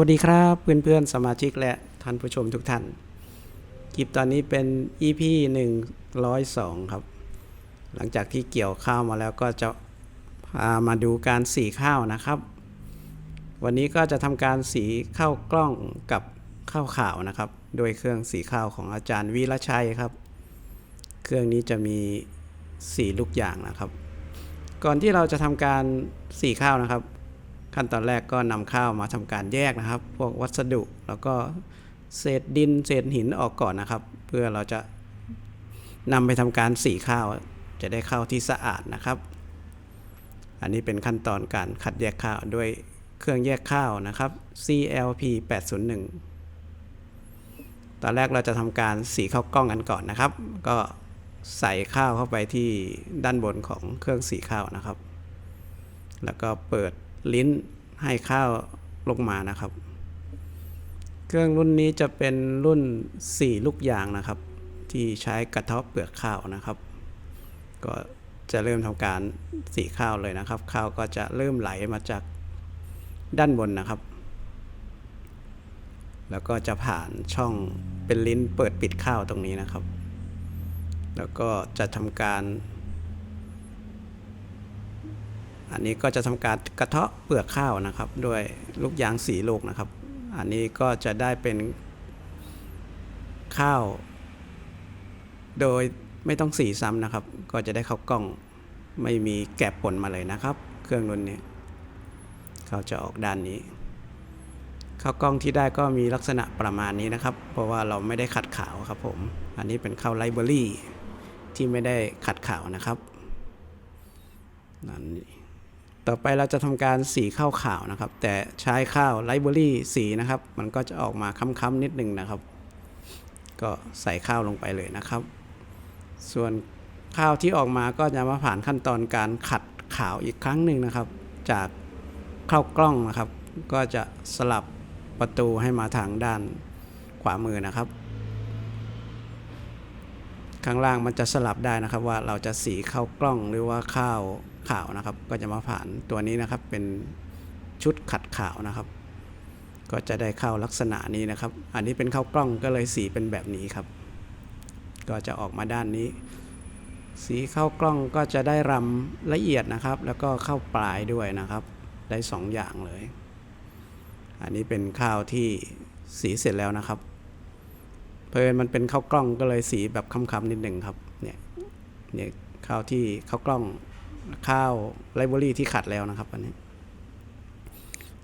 วัสดีครับเพื่อนๆสมาชิกและท่านผู้ชมทุกท่าน คลิปตอนนี้เป็น EP 102 ครับ หลังจากที่เกี่ยวข้าวมาแล้วก็จะพามาดูการสีข้าวนะครับ วันนี้ก็จะทำการสีข้าวกล้องกับข้าวขาวนะครับ โดยเครื่องสีข้าวของอาจารย์วีระชัยครับ เครื่องนี้จะมีสีลูกอย่างนะครับ ก่อนที่เราจะทำการสีข้าวนะครับ ขั้นตอนแรกก็นำข้าวมาทำการแยกนะครับ พวกวัสดุแล้วก็เศษดินเศษหินออกก่อนนะครับ เพื่อเราจะนำไปทำการสีข้าว จะได้ข้าวที่สะอาดนะครับ อันนี้เป็นขั้นตอนการคัดแยกข้าวด้วยเครื่องแยกข้าวนะครับ CLP 801ตอนแรกเราจะทำการสีข้าวกล้องกันก่อนนะครับ ก็ใส่ข้าวเข้าไปที่ด้านบนของเครื่องสีข้าวนะครับ แล้วก็เปิด ลิ้นให้ข้าวลงมานะครับ เครื่องรุ่นนี้จะเป็นรุ่น 4 ลูกยางนะครับ ที่ใช้กระเทาะเปลือกข้าวนะครับ ก็จะเริ่มทำการสีข้าวเลยนะครับ ข้าวก็จะเริ่มไหลมาจากด้านบนนะครับ แล้วก็จะผ่านช่องเป็นลิ้นเปิดปิดข้าวตรงนี้นะครับ แล้วก็จะทำการ อันนี้ก็จะทำการกระเทาะเปลือกข้าวนะครับ ด้วยลูกยางสีลูกนะครับ อันนี้ก็จะได้เป็นข้าว โดยไม่ต้องสีซ้ำนะครับ ก็จะได้ข้าวกล้องไม่มีแกะปนมาเลยนะครับ เครื่องรุ่นนี้เขาจะออกด้านนี้ข้าวกล้องที่ได้ก็มีลักษณะประมาณนี้นะครับ เพราะว่าเราไม่ได้ขัดขาวครับผม อันนี้เป็นข้าวไลเบอรี่ที่ไม่ได้ขัดขาวนะครับนั่น ต่อไปเราจะทำการสีข้าวขาวนะครับ แต่ใช้ข้าวไลเบอรี่สีนะครับ มันก็จะออกมาค้ำๆนิดนึงนะครับ ก็ใส่ข้าวลงไปเลยนะครับ ส่วนข้าวที่ออกมาก็จะมาผ่านขั้นตอนการขัดขาวอีกครั้งหนึ่งนะครับ จากข้าวกล้องนะครับ ก็จะสลับประตูให้มาทางด้านขวามือนะครับ ข้างล่างมันจะสลับได้นะครับว่าเราจะสีข้าวกล้องหรือว่าข้าว ขาวนะครับ ก็จะมาผ่านตัวนี้นะครับเป็นชุดขัดขาวนะครับ ก็จะได้เข้าลักษณะนี้นะครับ อันนี้เป็นเข้ากล้องก็เลยสีเป็นแบบนี้ครับ ก็จะออกมาด้านนี้ สีเข้ากล้องก็จะได้รำละเอียดนะครับ แล้วก็เข้าปลายด้วยนะครับ ได้สองอย่างเลย อันนี้เป็นข้าวที่สีเสร็จแล้วนะครับ เพลินมันเป็นข้าวกล้องก็เลยสีแบบค้ำๆนิดหนึ่งครับ เนี่ย เนี่ยข้าวที่ข้าวกล้อง ข้าวไลเบอรี่ที่ขัดแล้วนะครับอันนี้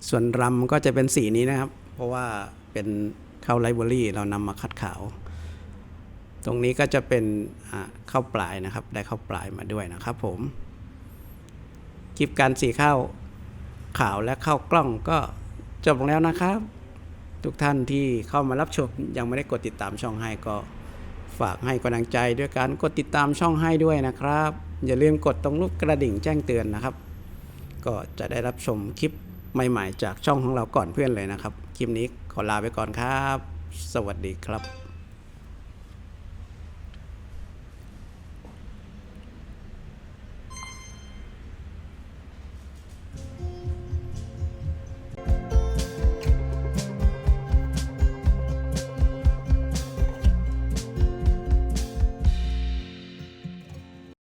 ส่วนรำก็จะเป็นสีนี้นะครับ เพราะว่าเป็นข้าวไลเบอรี่เรานำมาคัดขาว ตรงนี้ก็จะเป็นข้าวปลายนะครับ ได้ข้าวปลายมาด้วยนะครับ ผมคลิปการสีข้าวขาวและข้าวกล้องก็จบลงแล้วนะครับ ทุกท่านที่เข้ามารับชมยังไม่ได้กดติดตามช่องให้ก็ ฝากให้กำลังใจด้วยการกดติดตามช่องให้ด้วยนะครับ อย่าลืมกดตรงลูกกระดิ่งแจ้งเตือนนะครับ ก็จะได้รับชมคลิปใหม่ๆ จากช่องของเราก่อนเพื่อนเลยนะครับ คลิปนี้ขอลาไปก่อนครับ สวัสดีครับ